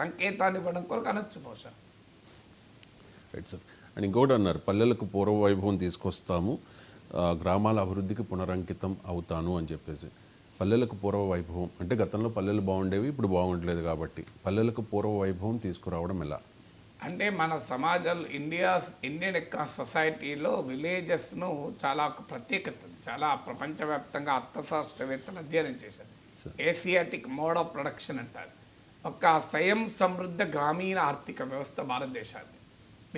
సంకేతాన్ని ఇవ్వడం కొరకు అనొచ్చు బహుశా. Right sir. అండ్ ఇంకోటి అన్నారు పల్లెలకు పూర్వ వైభవం తీసుకొస్తాము గ్రామాల అభివృద్ధికి పునరంకితం అవుతాను అని చెప్పేసి. పల్లెలకు పూర్వ వైభవం అంటే గతంలో పల్లెలు బాగుండేవి ఇప్పుడు బాగుండలేదు కాబట్టి. పల్లెలకు పూర్వ వైభవం తీసుకురావడం ఎలా? అంటే మన సమాజంలో ఇండియా ఇండియన్ ఎకా సొసైటీలో విలేజెస్ను చాలా ఒక ప్రత్యేకత. చాలా ప్రపంచవ్యాప్తంగా అర్థశాస్త్రవేత్తలు అధ్యయనం చేశారు. ఏసియాటిక్ మోడ్ ఆఫ్ ప్రొడక్షన్ అంటారు. ఒక స్వయం సమృద్ధ గ్రామీణ ఆర్థిక వ్యవస్థ భారతదేశాన్ని.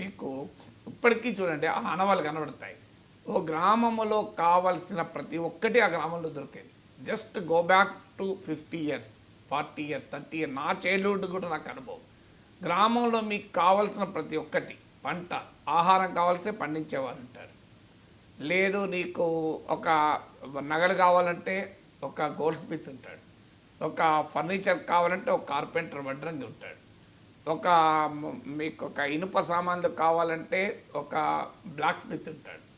మీకు ఇప్పటికీ చూడండి ఆ ఆనవాళ్ళు కనబడతాయి. ఓ గ్రామములో కావలసిన ప్రతి ఒక్కటి ఆ గ్రామంలో దొరికేది. Just go back to fifty years forty years thirty year నా చైల్డ్హుడ్ కూడా నాకు అనుభవం. గ్రామంలో మీకు కావలసిన ప్రతి ఒక్కటి పంట ఆహారం కావాల్సి పండించేవారు ఉంటారు. లేదు నీకు ఒక నగలు కావాలంటే ఒక గోల్డ్ స్మిత్ ఉంటాడు. ఒక ఫర్నిచర్ కావాలంటే ఒక కార్పెంటర్ వడ్రంగి ఉంటాడు. ఒక మీకు ఒక ఇనుప సామాన్లు కావాలంటే ఒక బ్లాక్ స్మిత్ ఉంటాడు.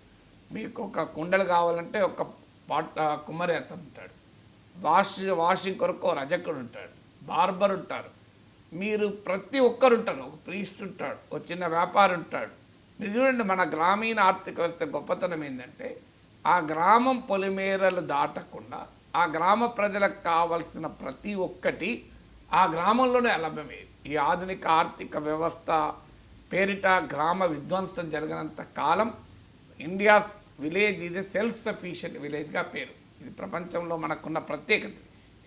మీకు ఒక కుండలు కావాలంటే ఒక పాట ఆ, కుమ్మరి అతను ఉంటాడు. వాష్ వాషింగ్ కొరకు రజకుడు ఉంటాడు. బార్బర్ ఉంటారు. మీరు ప్రతి ఒక్కరు ఉంటారు. ఒక ప్రీస్ట్ ఉంటాడు. ఒక చిన్న వ్యాపారి ఉంటాడు. మీరు చూడండి మన గ్రామీణ ఆర్థిక వ్యవస్థ గొప్పతనం ఏంటంటే ఆ గ్రామం పొలిమేరలు దాటకుండా ఆ గ్రామ ప్రజలకు కావలసిన ప్రతి ఒక్కటి ఆ గ్రామంలోనే లభ్యమయ్యేది ఈ ఆధునిక ఆర్థిక వ్యవస్థ పేరిట గ్రామ విధ్వంసం జరిగినంత కాలం ఇండియా విలేజ్ ఇది సెల్ఫ్ సఫిషియెంట్ విలేజ్గా పేరు. ఇది ప్రపంచంలో మనకున్న ప్రత్యేకత.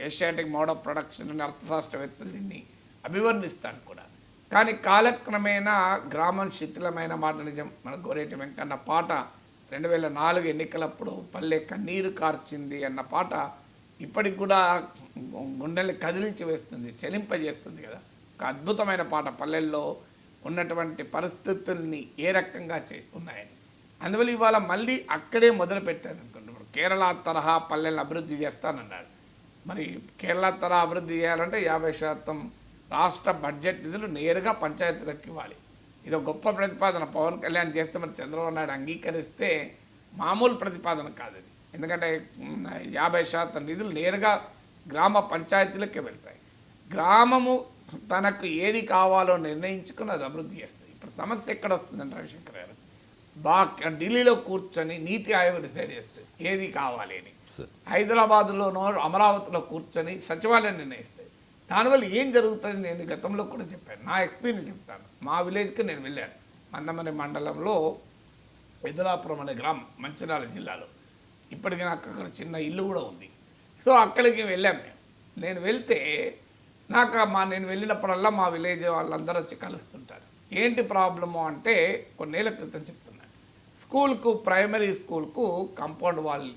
ఏషియాటిక్ మోడ్ ఆఫ్ ప్రొడక్షన్ అని అర్థశాస్త్రవేత్తలు దీన్ని అభివర్ణిస్తాను కూడా. కానీ కాలక్రమేణా గ్రామం శిథిలమైన మాట నిజం. మన గోరేటి వెంకన్న పాట రెండు వేల నాలుగు ఎన్నికలప్పుడు పల్లె కన్నీరు కార్చింది అన్న పాట ఇప్పటికి కూడా గుండెల్ని కదిలించి వేస్తుంది చెలింపజేస్తుంది కదా. ఒక అద్భుతమైన పాట పల్లెల్లో ఉన్నటువంటి పరిస్థితుల్ని ఏ రకంగా చే ఉన్నాయని. అందువల్ల ఇవాళ మళ్ళీ అక్కడే మొదలుపెట్టారు అనుకుంటున్నారు కేరళ తరహా పల్లెలను అభివృద్ధి చేస్తానన్నాడు. మరి కేరళ తరహా అభివృద్ధి చేయాలంటే యాభై శాతం రాష్ట్ర బడ్జెట్ నిధులు నేరుగా పంచాయతీలకు ఇవ్వాలి. ఇది ఒక గొప్ప ప్రతిపాదన. పవన్ కళ్యాణ్ చేస్తే మరి చంద్రబాబు నాయుడు అంగీకరిస్తే మామూలు ప్రతిపాదన కాదు ఇది ఎందుకంటే యాభై శాతం నిధులు నేరుగా గ్రామ పంచాయతీలకే వెళ్తాయి. గ్రామము తనకు ఏది కావాలో నిర్ణయించుకుని అది అభివృద్ధి చేస్తుంది. ఇప్పుడు సమస్య ఎక్కడ వస్తుందంటే రవిశంకర్ గారు బా ఢిల్లీలో కూర్చొని నీతి ఆయోగ్ డిసైడ్ చేస్తుంది ఏది కావాలి అని. హైదరాబాద్లోనో అమరావతిలో కూర్చొని సచివాలయం నిర్ణయిస్తుంది దానివల్ల ఏం జరుగుతుంది నేను గతంలో కూడా చెప్పాను. నా ఎక్స్పీరియన్స్ చెప్తాను. మా విలేజ్కి నేను వెళ్ళాను. మందమని మండలంలో ఎదురాపురం అనే గ్రామం మంచిర్యాల జిల్లాలో. ఇప్పటికీ నాకు అక్కడ చిన్న ఇల్లు కూడా ఉంది. సో అక్కడికి వెళ్ళాం మేము. నేను వెళ్తే నాకు మా నేను వెళ్ళినప్పుడల్లా మా విలేజ్ వాళ్ళందరూ వచ్చి కలుస్తుంటారు. ఏంటి ప్రాబ్లము అంటే కొన్నేళ్ళ క్రితం చెప్తున్నాను స్కూల్కు ప్రైమరీ స్కూల్కు కంపౌండ్ వాల్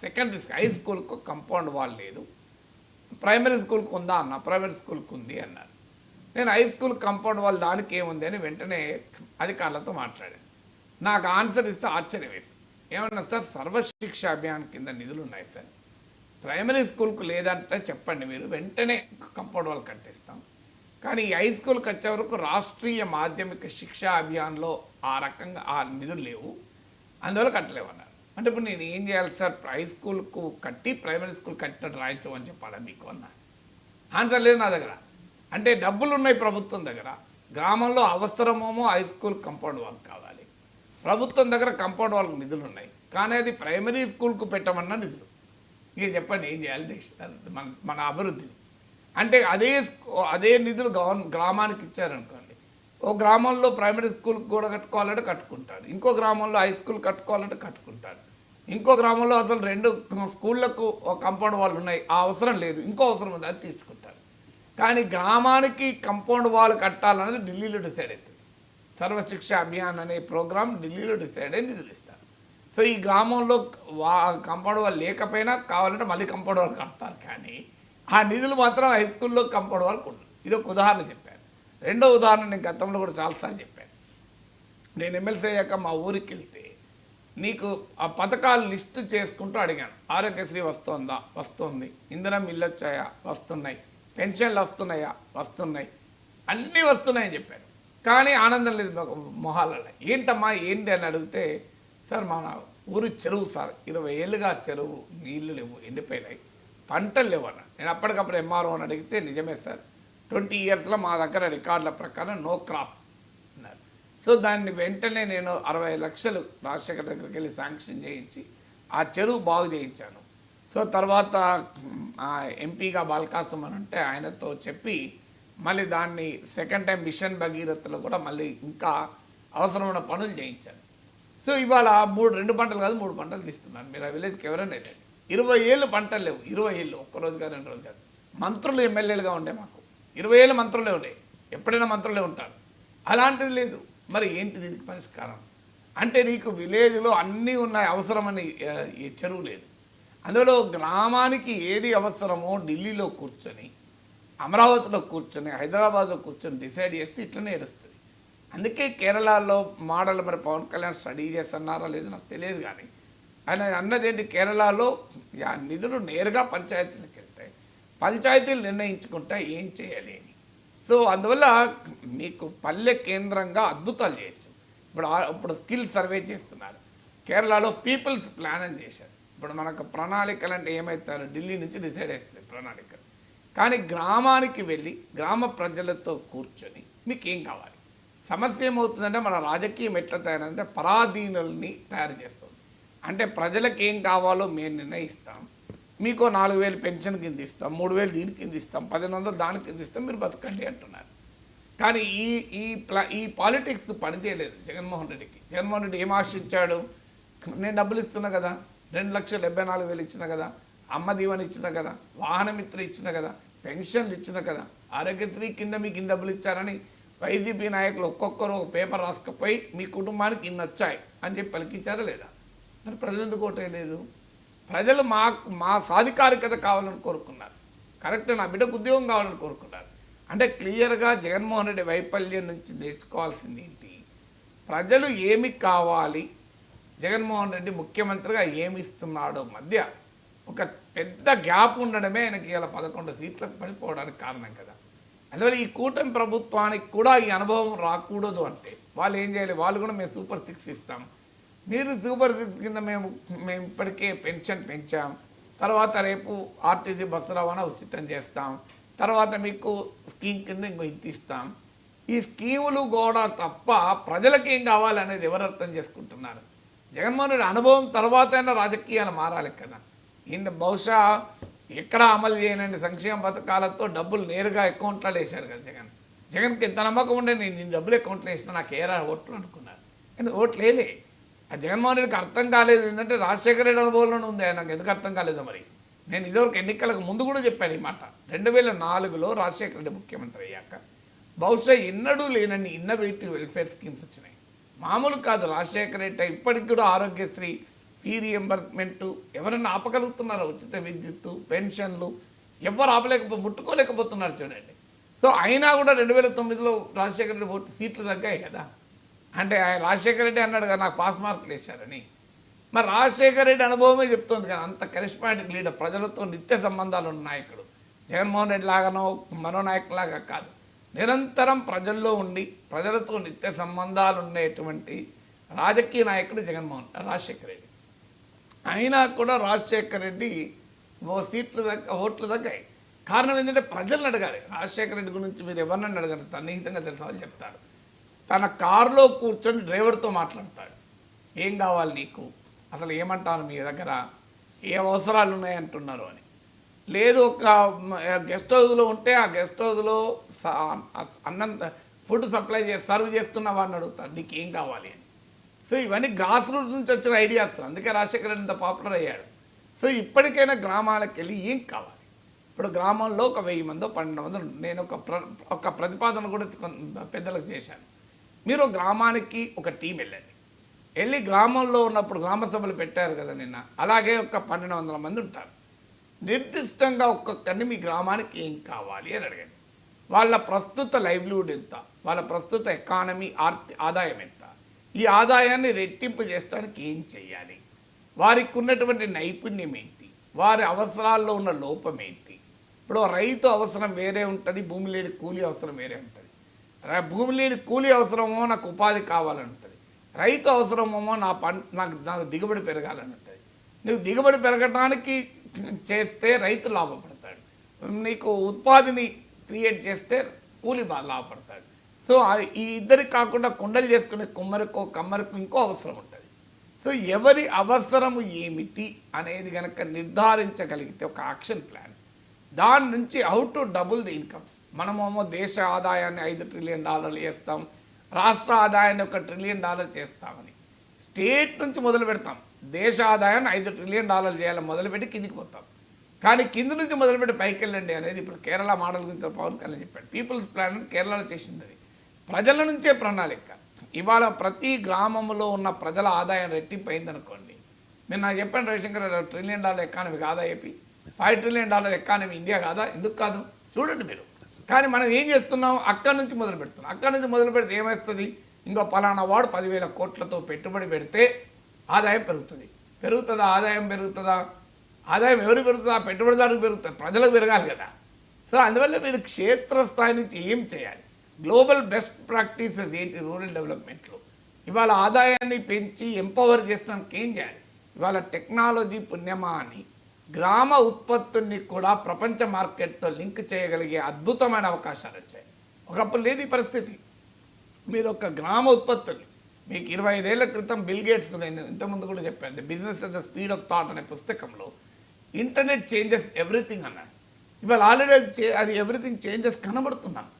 సెకండరీ హై స్కూల్కు కంపౌండ్ వాల్ లేదు. ప్రైమరీ స్కూల్కి ఉందా అన్న? ప్రైమరీ స్కూల్కి ఉంది అన్నారు నేను హై స్కూల్ కంపౌండ్ వాల్ దానికి ఏముంది అని వెంటనే అధికారులతో మాట్లాడాను. నాకు ఆన్సర్ ఇస్తే ఆశ్చర్యం వేసి ఏమన్నా సార్ సర్వశిక్ష అభియాన్ కింద నిధులు ఉన్నాయి సార్? ప్రైమరీ స్కూల్కు లేదంటే చెప్పండి మీరు. వెంటనే కంపౌండ్ వాల్ కట్టిస్తాం. కానీ ఈ హై స్కూల్కి వచ్చే వరకు రాష్ట్రీయ మాధ్యమిక శిక్షా అభియాన్లో ఆ రకంగా ఆ నిధులు లేవు. అందువల్ల కట్టలేవన్నారు అంటే ఇప్పుడు నేను ఏం చేయాలి? సార్ హై స్కూల్కు కట్టి ప్రైమరీ స్కూల్ కట్టినట్టు రాయించు అని చెప్పాలా మీకు అన్నా? ఆన్సర్ లేదు నా దగ్గర. అంటే డబ్బులు ఉన్నాయి ప్రభుత్వం దగ్గర. గ్రామంలో అవసరమేమో హై స్కూల్ కంపౌండ్ వాల్ కావాలి. ప్రభుత్వం దగ్గర కంపౌండ్ వాళ్ళకి నిధులు ఉన్నాయి కానీ అది ప్రైమరీ స్కూల్కు పెట్టమన్న నిధులు. ఇక చెప్పండి ఏం చేయాలి? దేశ మన మన అభివృద్ధిని అంటే అదే అదే నిధులు గ్రామానికి ఇచ్చారనుకోండి. ఓ గ్రామంలో ప్రైమరీ స్కూల్ కూడా కట్టుకోవాలంటే కట్టుకుంటారు ఇంకో గ్రామంలో హై స్కూల్ కట్టుకోవాలంటే కట్టుకుంటారు ఇంకో గ్రామంలో అసలు రెండు స్కూళ్ళకు ఒక కంపౌండ్ వాళ్ళు ఉన్నాయి. ఆ అవసరం లేదు. ఇంకో అవసరం ఉంది. అది తీసుకుంటారు. కానీ గ్రామానికి కంపౌండ్ వాల్ కట్టాలన్నది ఢిల్లీలో డిసైడ్ అవుతుంది సర్వశిక్ష అభియాన్ అనే ప్రోగ్రామ్ ఢిల్లీలో డిసైడ్ అయ్యి నిధులు ఇస్తారు సో ఈ గ్రామంలో వా కంపౌండ్ వాళ్ళు లేకపోయినా కావాలంటే మళ్ళీ కంపౌండ్ వాళ్ళు కడతారు. కానీ ఆ నిధులు మాత్రం హై స్కూల్లో కంపౌండ్ వాళ్ళకు ఉండదు ఇది ఒక ఉదాహరణ చెప్పాను. రెండో ఉదాహరణ నేను గతంలో కూడా చాలాసార్లు చెప్పాను. నేను ఎమ్మెల్సీ అయ్యాక మా ఊరికి వెళ్తే నీకు ఆ పథకాలు లిస్టు చేసుకుంటూ అడిగాను. ఆరోగ్యశ్రీ వస్తుందా? వస్తుంది. ఇంధనం ఇల్లు వచ్చాయా వస్తున్నాయి. పెన్షన్లు వస్తున్నాయా? వస్తున్నాయి. అన్నీ వస్తున్నాయని చెప్పాను కానీ ఆనందం లేదు మాకు మొహాలలో ఏంటమ్మా ఏంటి అని అడిగితే సార్ మన ఊరు చెరువు సార్. ఇరవై ఏళ్ళుగా చెరువు నీళ్ళు లేవు ఎండిపోయినాయి. పంటలు లేవు అన్న నేను అప్పటికప్పుడు ఎంఆర్ఓ అని అడిగితే నిజమే సార్. ట్వంటీ ఇయర్స్లో మా దగ్గర రికార్డుల ప్రకారం నో క్రాప్. సో దాన్ని వెంటనే నేను అరవై లక్షలు రాజశేఖర్ దగ్గరికి వెళ్ళి శాంక్షన్ చేయించి ఆ చెరువు బాగు చేయించాను. సో తర్వాత ఎంపీగా బాలకాసం అని ఉంటే ఆయనతో చెప్పి మళ్ళీ దాన్ని సెకండ్ టైం మిషన్ భగీరథలో కూడా మళ్ళీ ఇంకా అవసరమైన పనులు చేయించాను. సో ఇవాళ మూడు రెండు పంటలు కాదు మూడు పంటలు తీస్తున్నాను. మీరు ఆ విలేజ్కి ఎవరైనా వెళ్ళండి. ఇరవై ఏళ్ళు పంటలు లేవు. ఇరవై ఏళ్ళు ఒక్క రోజు కాదు రెండు రోజు కాదు. మంత్రులు ఎమ్మెల్యేలుగా ఉండే మాకు. ఇరవై ఏళ్ళు మంత్రులే ఉండే. ఎప్పుడైనా మంత్రులే ఉంటారు. అలాంటిది లేదు. మరి ఏంటి దీనికి పరిష్కారం? అంటే నీకు విలేజ్లో అన్నీ ఉన్నాయి అవసరమని చెరువు లేదు. అందులో గ్రామానికి ఏది అవసరమో ఢిల్లీలో కూర్చొని అమరావతిలో కూర్చొని హైదరాబాద్లో కూర్చొని డిసైడ్ చేస్తే ఇట్లనే ఏడుస్తుంది. అందుకే కేరళలో మోడల్ మరి పవన్ కళ్యాణ్ స్టడీ చేస్తున్నారా లేదో నాకు తెలియదు కానీ ఆయన అన్నది ఏంటి కేరళలో నిధులు నేరుగా పంచాయతీలకు వెళ్తాయి పంచాయతీలు నిర్ణయించుకుంటా ఏం చేయాలి? సో అందువల్ల మీకు పల్లె కేంద్రంగా అద్భుతాలు చేయొచ్చు. ఇప్పుడు ఇప్పుడు స్కిల్ సర్వే చేస్తున్నారు. కేరళలో పీపుల్స్ ప్లాన్ అని చేశారు. ఇప్పుడు మనకు ప్రణాళికలు అంటే ఏమవుతారు ఢిల్లీ నుంచి డిసైడ్ అవుతుంది ప్రణాళికలు. కానీ గ్రామానికి వెళ్ళి గ్రామ ప్రజలతో కూర్చొని మీకు ఏం కావాలి? సమస్య ఏమవుతుందంటే మన రాజకీయం ఎట్లా తయారంటే పరాధీనుల్ని తయారు చేస్తుంది. అంటే ప్రజలకు ఏం కావాలో మేము నిర్ణయిస్తాం. మీకు నాలుగు వేలు పెన్షన్ కింద ఇస్తాం మూడు వేలు దీని కింద ఇస్తాం పదిహేను వందలు దాని కింద ఇస్తాం మీరు బతకండి అంటున్నారు. కానీ ఈ ఈ ప్లా ఈ పాలిటిక్స్ పనిచేయలేదు జగన్మోహన్ రెడ్డికి. జగన్మోహన్ రెడ్డి ఏం ఆశించాడు? నేను డబ్బులు ఇస్తున్నా కదా రెండు లక్షల డెబ్బై నాలుగు వేలు ఇచ్చిన కదా అమ్మ దీవెన ఇచ్చిన కదా వాహనమిత్ర ఇచ్చిన కదా పెన్షన్లు ఇచ్చిన కదా ఆరోగ్యశ్రీ కింద మీకు ఇన్ని డబ్బులు ఇచ్చారని వైసీపీ నాయకులు ఒక్కొక్కరు ఒక పేపర్ రాసుకపోయి మీ కుటుంబానికి ఇన్ని వచ్చాయి అని చెప్పి పలికించారా లేదా? మరి ప్రజలు ఎందుకు ఓటేయలేదు ప్రజలు మా మా సాధికారికత కావాలని కోరుకున్నారు. కరెక్ట్ నా బిడ్డకు ఉద్యోగం కావాలని కోరుకున్నారు. అంటే క్లియర్గా జగన్మోహన్ రెడ్డి వైఫల్యం నుంచి నేర్చుకోవాల్సింది ఏంటి? ప్రజలు ఏమి కావాలి? జగన్మోహన్ రెడ్డి ముఖ్యమంత్రిగా ఏమి ఇస్తున్నాడో మధ్య ఒక పెద్ద గ్యాప్ ఉండడమే ఆయనకి ఇలా పదకొండు సీట్లకు పడిపోవడానికి కారణం కదా. అందువల్ల ఈ కూటమి ప్రభుత్వానికి కూడా ఈ అనుభవం రాకూడదు అంటే వాళ్ళు ఏం చేయాలి? వాళ్ళు కూడా మేము సూపర్ సిక్స్ ఇస్తాము మీరు సూపర్ సిక్స్ కింద మేము మేము ఇప్పటికే పెన్షన్ పెంచాం. తర్వాత రేపు ఆర్టీసీ బస్సు రవాణా ఉచితం చేస్తాం. తర్వాత మీకు స్కీమ్ కింద ఇంకో ఇంత ఇస్తాం. ఈ స్కీములు కూడా తప్ప ప్రజలకు ఏం కావాలనేది ఎవరు అర్థం చేసుకుంటున్నారు? జగన్మోహన్ రెడ్డి అనుభవం తర్వాతైనా రాజకీయాలు మారాలి కదా. ఈయన బహుశా ఎక్కడ అమలు చేయనండి సంక్షేమ పథకాలతో డబ్బులు నేరుగా అకౌంట్లో వేశారు కదా జగన్. జగన్కి ఎంత నమ్మకం ఉండే నేను డబ్బులు అకౌంట్లో వేసినా నాకు ఏరా ఓట్లు అనుకున్నారు. కానీ ఓట్లు వేలే ఆ జగన్మోహన్ రెడ్డికి అర్థం కాలేదు. ఏంటంటే రాజశేఖర రెడ్డి అనుభవంలోనే ఉంది ఆయనకు ఎందుకు అర్థం కాలేదో మరి? నేను ఇదివరకు ఎన్నికలకు ముందు కూడా చెప్పాను ఈ మాట. రెండు వేల నాలుగులో రాజశేఖర రెడ్డి ముఖ్యమంత్రి అయ్యాక బహుశా ఎన్నడూ లేనన్ని ఇన్నోవేటివ్ వెల్ఫేర్ స్కీమ్స్ వచ్చినాయి. మామూలు కాదు రాజశేఖర రెడ్డి ఇప్పటికి కూడా ఆరోగ్యశ్రీ ఫీ రియంబర్స్మెంట్ ఎవరన్నా ఆపగలుగుతున్నారా? ఉచిత విద్యుత్తు పెన్షన్లు ఎవరు ఆపలేకపో ముట్టుకోలేకపోతున్నారు చూడండి. సో అయినా కూడా రెండు వేల తొమ్మిదిలో రాజశేఖర రెడ్డి ఓటు సీట్లు తగ్గాయి కదా. అంటే ఆయన రాజశేఖర రెడ్డి అన్నాడు కదా నాకు పాస్ మార్కులు వేశారని మరి రాజశేఖర రెడ్డి అనుభవమే చెప్తుంది కదా అంత కరిస్మాటిక్ లీడర్ ప్రజలతో నిత్య సంబంధాలు ఉన్న నాయకుడు. జగన్మోహన్ రెడ్డి లాగానో మరో నాయకులాగా కాదు. నిరంతరం ప్రజల్లో ఉండి ప్రజలతో నిత్య సంబంధాలు ఉండేటువంటి రాజకీయ నాయకుడు జగన్మోహన్ రాజశేఖర రెడ్డి. అయినా కూడా రాజశేఖర రెడ్డి ఓ సీట్లు దగ్గ ఓట్లు తగ్గాయి కారణం ఏంటంటే ప్రజలను అడగాలి. రాజశేఖర రెడ్డి గురించి మీరు ఎవరినన్నా అడగండి సన్నిహితంగా తెలుసా చెప్తారు. తన కారులో కూర్చొని డ్రైవర్తో మాట్లాడతాడు. ఏం కావాలి నీకు? అసలు ఏమంటారు మీ దగ్గర? ఏ అవసరాలు ఉన్నాయంటున్నారు? అని. లేదు ఒక గెస్ట్ హౌస్లో ఉంటే ఆ గెస్ట్ హౌస్లో స- అన్నం ఫుడ్ సప్లై చేసి సర్వ్ చేస్తున్న వాడిని అడుగుతాడు. నీకు ఏం కావాలి? అని. సో ఇవన్నీ గ్రాస్ రూట్ నుంచి వచ్చిన ఐడియాస్. అందుకే రాజశేఖర్ రెడ్డి ఇంత పాపులర్ అయ్యాడు. సో ఇప్పటికైనా గ్రామాలకు వెళ్ళి ఏం కావాలి? ఇప్పుడు గ్రామంలో ఒక వెయ్యి మందో పన్నెండు మందో నేను ఒక ప్ర ఒక ప్రతిపాదన కూడా పెద్దలకు చేశాను. మీరు గ్రామానికి ఒక టీం వెళ్ళండి. వెళ్ళి గ్రామంలో ఉన్నప్పుడు గ్రామ సభలు పెట్టారు కదా నిన్న. అలాగే ఒక పన్నెండు వందల మంది ఉంటారు. నిర్దిష్టంగా ఒక్కొక్కరిని మీ గ్రామానికి ఏం కావాలి అని అడగండి. వాళ్ళ ప్రస్తుత లైవ్లీహుడ్ ఎంత? వాళ్ళ ప్రస్తుత ఎకానమీ ఆర్థి ఆదాయం ఎంత? ఈ ఆదాయాన్ని రెట్టింపు చేయడానికి ఏం చేయాలి? వారికి ఉన్నటువంటి నైపుణ్యం ఏంటి? వారి అవసరాల్లో ఉన్న లోపం ఏంటి? ఇప్పుడు రైతు అవసరం వేరే ఉంటుంది భూమి లేని కూలీ అవసరం వేరే ఉంటుంది. భూమి లేని కూలీ అవసరమో నాకు ఉపాధి కావాలని ఉంటుంది రైతు అవసరమేమో నా పంట నాకు నాకు దిగుబడి పెరగాలని ఉంటుంది నీకు దిగుబడి పెరగడానికి చేస్తే రైతు లాభపడతాడు. నీకు ఉత్పాదిని క్రియేట్ చేస్తే కూలి బాగా లాభపడతాడు. సో ఈ ఇద్దరికి కాకుండా కుండలు చేసుకునే కుమ్మరికో కమ్మరికో ఇంకో అవసరం ఉంటుంది. సో ఎవరి అవసరము ఏమిటి అనేది కనుక నిర్ధారించగలిగితే ఒక యాక్షన్ ప్లాన్. దాని నుంచి how to double the incomes. మనమేమో దేశ ఆదాయాన్ని ఐదు ట్రిలియన్ డాలర్లు చేస్తాం రాష్ట్ర ఆదాయాన్ని ఒక ట్రిలియన్ డాలర్ చేస్తామని. స్టేట్ నుంచి మొదలు పెడతాం. దేశ ఆదాయాన్ని ఐదు ట్రిలియన్ డాలర్లు చేయాలని మొదలుపెట్టి కిందికి పోతాం. కానీ కింది నుంచి మొదలుపెట్టి పైకి వెళ్ళండి అనేది ఇప్పుడు కేరళ మోడల్ గురించి పవన్ కళ్యాణ్ చెప్పాడు. పీపుల్స్ ప్లాన్ కేరళలో చేసింది అది. ప్రజల నుంచే ప్రణాళిక. ఇవాళ ప్రతి గ్రామంలో ఉన్న ప్రజల ఆదాయం రెట్టింపైంది అనుకోండి. నేను నాకు చెప్పాను రవిశంకర్ ట్రిలియన్ డాలర్ ఎకానమీ కాదా AP? Five trillion dollar economy India కాదా? ఎందుకు కాదు? చూడండి మీరు. కానీ మనం ఏం చేస్తున్నాం? అక్కడి నుంచి మొదలు పెడుతున్నాం. అక్కడి నుంచి మొదలు పెడితే ఏమవుతుంది? ఇంకో పలానా వాడు పదివేల కోట్లతో పెట్టుబడి పెడితే ఆదాయం పెరుగుతుంది. పెరుగుతుందా? ఆదాయం పెరుగుతుందా? ఆదాయం ఎవరు పెరుగుతుందా? పెట్టుబడిదారులకు పెరుగుతుంది. ప్రజలకు పెరగాలి కదా. సో అందువల్ల మీరు క్షేత్రస్థాయి నుంచి ఏం చేయాలి? గ్లోబల్ బెస్ట్ ప్రాక్టీసెస్ ఏంటి రూరల్ డెవలప్మెంట్లో? ఇవాళ ఆదాయాన్ని పెంచి ఎంపవర్ చేస్తానికి ఏం చేయాలి? ఇవాళ టెక్నాలజీ పుణ్యమా అని గ్రామ ఉత్పత్తుల్ని కూడా ప్రపంచ మార్కెట్తో లింక్ చేయగలిగే అద్భుతమైన అవకాశాలు వచ్చాయి. ఒకప్పుడు లేదు ఈ పరిస్థితి. మీరు ఒక గ్రామ ఉత్పత్తులు మీకు ఇరవై ఐదేళ్ళ క్రితం బిల్ గేట్స్ నేను ఇంతకుముందు కూడా చెప్పాను business at the speed of thought అనే పుస్తకంలో ఇంటర్నెట్ చేంజెస్ ఎవ్రీథింగ్ అన్నాడు ఇవాళ ఆల్రెడీ అది ఎవ్రీథింగ్ చేంజెస్ కనబడుతున్నాను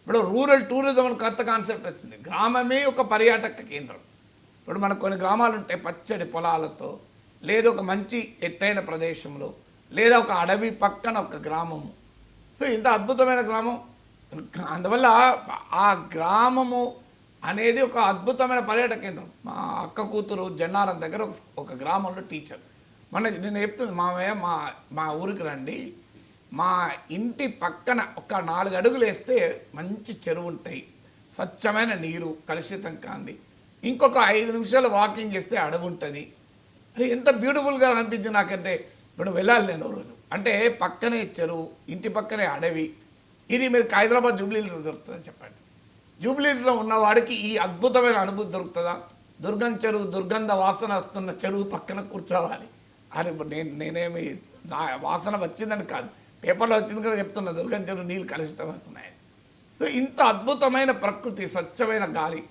ఇప్పుడు రూరల్ టూరిజం అని కొత్త కాన్సెప్ట్ వచ్చింది. గ్రామమే ఒక పర్యాటక కేంద్రం. ఇప్పుడు మనకు కొన్ని గ్రామాలు ఉంటాయి పచ్చడి పొలాలతో లేదా ఒక మంచి ఎత్తైన ప్రదేశంలో లేదా ఒక అడవి పక్కన ఒక గ్రామము. సో ఇంత అద్భుతమైన గ్రామం. అందువల్ల ఆ గ్రామము అనేది ఒక అద్భుతమైన పర్యాటక కేంద్రం. మా అక్క కూతురు జన్నారం దగ్గర ఒక గ్రామంలో టీచర్. మన నేను చెప్తుంది మామయ్య మా మా ఊరికి రండి. మా ఇంటి పక్కన ఒక నాలుగు అడుగులు వేస్తే మంచి చెరువు ఉంటాయి. స్వచ్ఛమైన నీరు కలుషితం కాంది. ఇంకొక ఐదు నిమిషాలు వాకింగ్ చేస్తే అడవి ఉంటుంది. అది ఎంత బ్యూటిఫుల్గా అనిపించింది నాకంటే. ఇప్పుడు వెళ్ళాలి నేను రోజు. అంటే పక్కనే చెరువు ఇంటి పక్కనే అడవి. ఇది మీరు హైదరాబాద్ జూబ్లీస్లో దొరుకుతుందని చెప్పండి. జూబ్లీస్లో ఉన్నవాడికి ఈ అద్భుతమైన అనుభూతి దొరుకుతుందా? దుర్గం చెరువు దుర్గంధ వాసన వస్తున్న చెరువు పక్కన కూర్చోవాలి. అని ఇప్పుడు నేను నేనేమి నా వాసన వచ్చిందని కాదు. పేపర్లో వచ్చింది కూడా చెప్తున్నా దుర్గం చెరువు నీళ్ళు కలుషితమవుతున్నాయి. సో ఇంత అద్భుతమైన ప్రకృతి స్వచ్ఛమైన గాలి.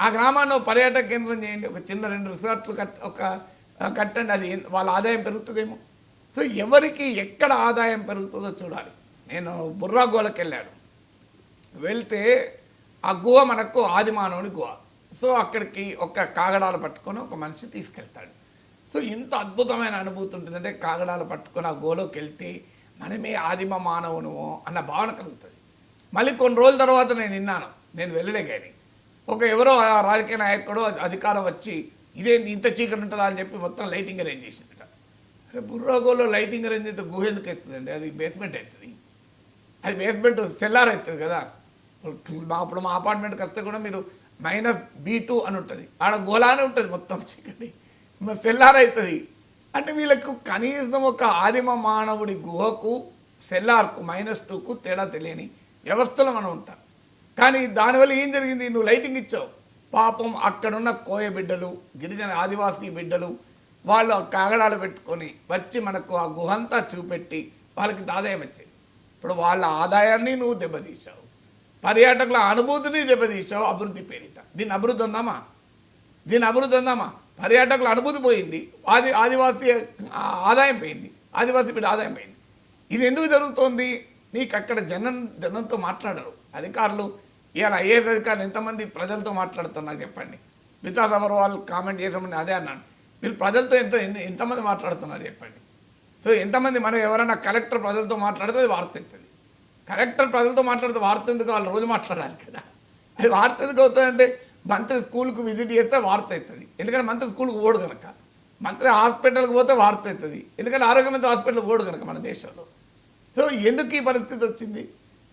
ఆ గ్రామాన్ని పర్యాటక కేంద్రం చేయండి. ఒక చిన్న రెండు రిసార్ట్లు కట్ ఒక కట్టండి అది వాళ్ళ ఆదాయం పెరుగుతుందేమో. సో ఎవరికి ఎక్కడ ఆదాయం పెరుగుతుందో చూడాలి. నేను బుర్రా గోలకి వెళ్ళాను. వెళ్తే ఆ గుహ మనకు ఆదిమానవుని గుహ. సో అక్కడికి ఒక కాగడాలు పట్టుకొని ఒక మనిషి తీసుకెళ్తాడు. సో ఇంత అద్భుతమైన అనుభూతి ఉంటుందంటే కాగడాలు పట్టుకొని ఆ గోలోకి వెళ్తే మనమే ఆదిమ మానవునుమో అన్న భావన కలుగుతుంది. మళ్ళీ కొన్ని రోజుల తర్వాత నేను విన్నాను. నేను వెళ్ళలే కానీ ఒక ఎవరో ఆ రాజకీయ నాయకుడు అధికారం వచ్చి ఇదే ఇంత చీకటి ఉంటుందా అని చెప్పి మొత్తం లైటింగ్ అరేంజ్ చేసిందట. అరే బుర్రాగోలో లైటింగ్ అరేంజ్ అయితే గుహ ఎందుకు అవుతుందండి అది బేస్మెంట్ అవుతుంది అది బేస్మెంట్ సెల్లార్ అవుతుంది కదా. మా అప్పుడు మా అపార్ట్మెంట్కి వస్తే కూడా మీరు మైనస్ బీ టూ అని ఉంటుంది. ఆడ గోలానే ఉంటుంది మొత్తం చీకటి. సెల్లార్ అవుతుంది అంటే వీళ్ళకు కనీసం ఒక ఆదిమ మానవుడి గుహకు సెల్లార్కు మైనస్ టూకు తేడా తెలియని వ్యవస్థలో మనం ఉంటాం. కానీ దానివల్ల ఏం జరిగింది? నువ్వు లైటింగ్ ఇచ్చావు. పాపం అక్కడున్న కోయ బిడ్డలు గిరిజన ఆదివాసీ బిడ్డలు వాళ్ళు ఆ కాగడాలు పెట్టుకొని వచ్చి మనకు ఆ గుహంతా చూపెట్టి వాళ్ళకి ఆదాయం వచ్చింది ఇప్పుడు వాళ్ళ ఆదాయాన్ని నువ్వు దెబ్బతీసావు పర్యాటకుల అనుభూతిని దెబ్బతీసావు అభివృద్ధి పేరిట. దీని అభివృద్ధి ఉందామా దీని అభివృద్ధి ఉందామా పర్యాటకుల అనుభూతి పోయింది ఆది ఆదివాసీ ఆదాయం పోయింది ఆదివాసీ బిడ్డ ఆదాయం పోయింది. ఇది ఎందుకు జరుగుతోంది? నీకు అక్కడ జనం జనంతో మాట్లాడరు. అధికారులు ఇవాళ ఐఏఎస్ అధికారులు ఎంతమంది ప్రజలతో మాట్లాడుతున్నారు చెప్పండి. వికాస్ అగర్వాల్ కామెంట్ చేసామని అదే అన్నాను. మీరు ప్రజలతో ఎంత ఎంతమంది మాట్లాడుతున్నారు చెప్పండి. సో ఎంతమంది మనం ఎవరైనా కలెక్టర్ ప్రజలతో మాట్లాడితే అది వార్త అవుతుంది. కలెక్టర్ ప్రజలతో మాట్లాడితే వార్త ఎందుకు వాళ్ళు రోజు మాట్లాడాలి కదా? అది వార్త ఎందుకు అవుతుందంటే మంత్రి స్కూల్కి విజిట్ చేస్తే వార్త అవుతుంది. ఎందుకంటే మంత్రి స్కూల్కి ఓడు కనుక. మంత్రి హాస్పిటల్కి పోతే వార్త అవుతుంది. ఎందుకంటే ఆరోగ్య మంత్రి హాస్పిటల్కి ఓడు కనుక మన దేశంలో. సో ఎందుకు ఈ పరిస్థితి వచ్చింది?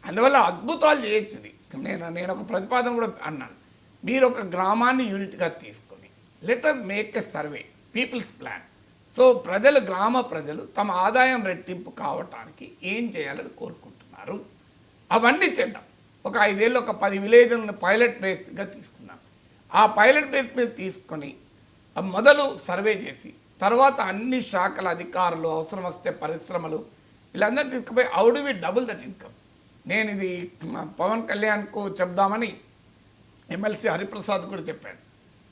అందువల్ల అద్భుతాలు చేయొచ్చింది. నేను నేను ఒక ప్రతిపాదన కూడా అన్నాను. మీరు ఒక గ్రామాన్ని యూనిట్గా తీసుకొని letter make a survey peoples plan. So ప్రజలు గ్రామ ప్రజలు తమ ఆదాయం రెట్టింపు కావటానికి ఏం చేయాలని కోరుకుంటున్నారు? అవన్నీ చేద్దాం. ఒక ఐదేళ్ళు ఒక పది విలేజ్లను పైలట్ బేస్గా తీసుకున్నాం ఆ పైలట్ బేస్ మీద తీసుకొని మొదలు సర్వే చేసి తర్వాత అన్ని శాఖల అధికారులు అవసరం వస్తే పరిశ్రమలు వీళ్ళందరూ తీసుకుపోయి అవుడు వి డబుల్ దట్ ఇన్కమ్. నేను ఇది పవన్ కళ్యాణ్కు చెప్దామని ఎమ్మెల్సీ హరిప్రసాద్ కూడా చెప్పాడు.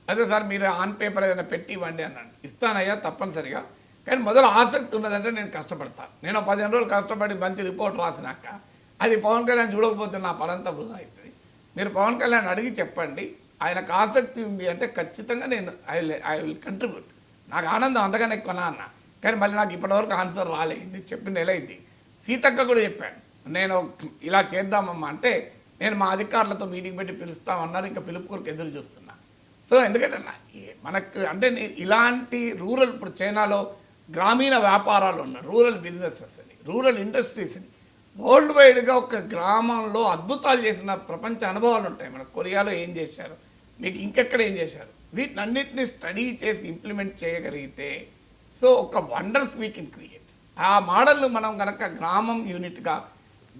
అదే సార్ మీరు ఆన్ పేపర్ ఏదైనా పెట్టి ఇవ్వండి అన్నాడు. ఇస్తానయ్యా తప్పనిసరిగా. కానీ మొదలు ఆసక్తి ఉన్నదంటే నేను కష్టపడతాను నేను పదిహేను రోజులు కష్టపడి మంచి రిపోర్ట్ రాసినాక అది పవన్ కళ్యాణ్ చూడకపోతే నా పనంతా వృధా అవుతుంది మీరు పవన్ కళ్యాణ్ అడిగి చెప్పండి. ఆయనకు ఆసక్తి ఉంది అంటే ఖచ్చితంగా నేను ఐ ఐ విల్ కంట్రిబ్యూట్ నాకు ఆనందం అంతగానే ఎక్కువ అన్న కానీ మళ్ళీ నాకు ఇప్పటివరకు ఆన్సర్ రాలేదు చెప్పిన నెల అయింది. సీతక్క కూడా చెప్పాను నేను ఇలా చేద్దామమ్మా అంటే నేను మా అధికారులతో మీటింగ్ పెట్టి పిలుస్తామన్నారు ఇంకా పిలుపు కొరకు ఎదురు చూస్తున్నా. సో ఎందుకంటే మనకు అంటే ఇలాంటి రూరల్ ఇప్పుడు చైనాలో గ్రామీణ వ్యాపారాలు ఉన్నాయి రూరల్ బిజినెసెస్ అని రూరల్ ఇండస్ట్రీస్ అని వరల్డ్ వైడ్గా ఒక గ్రామంలో అద్భుతాలు చేసిన ప్రపంచ అనుభవాలు ఉంటాయి. మన కొరియాలో ఏం చేశారు మీకు ఇంకెక్కడ ఏం చేశారు వీటినన్నిటిని స్టడీ చేసి ఇంప్లిమెంట్ చేయగలిగితే సో ఒక వండర్స్ వీ కెన్ క్రియేట్. ఆ మోడల్ మనం కనుక గ్రామం యూనిట్గా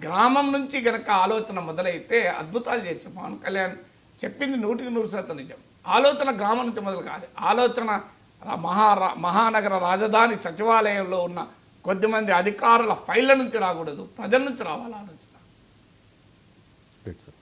గ్రామం నుంచి గనక ఆలోచన మొదలైతే అద్భుతాలు చేయొచ్చు పవన్ కళ్యాణ్ చెప్పింది నూటికి నూరు శాతం నిజం. ఆలోచన గ్రామం నుంచి మొదలు కాదు. ఆలోచన మహా రా- మహానగర రాజధాని సచివాలయంలో ఉన్న కొద్దిమంది అధికారుల ఫైళ్ళ నుంచి రాకూడదు. ప్రజల నుంచి రావాలి ఆలోచన. సార్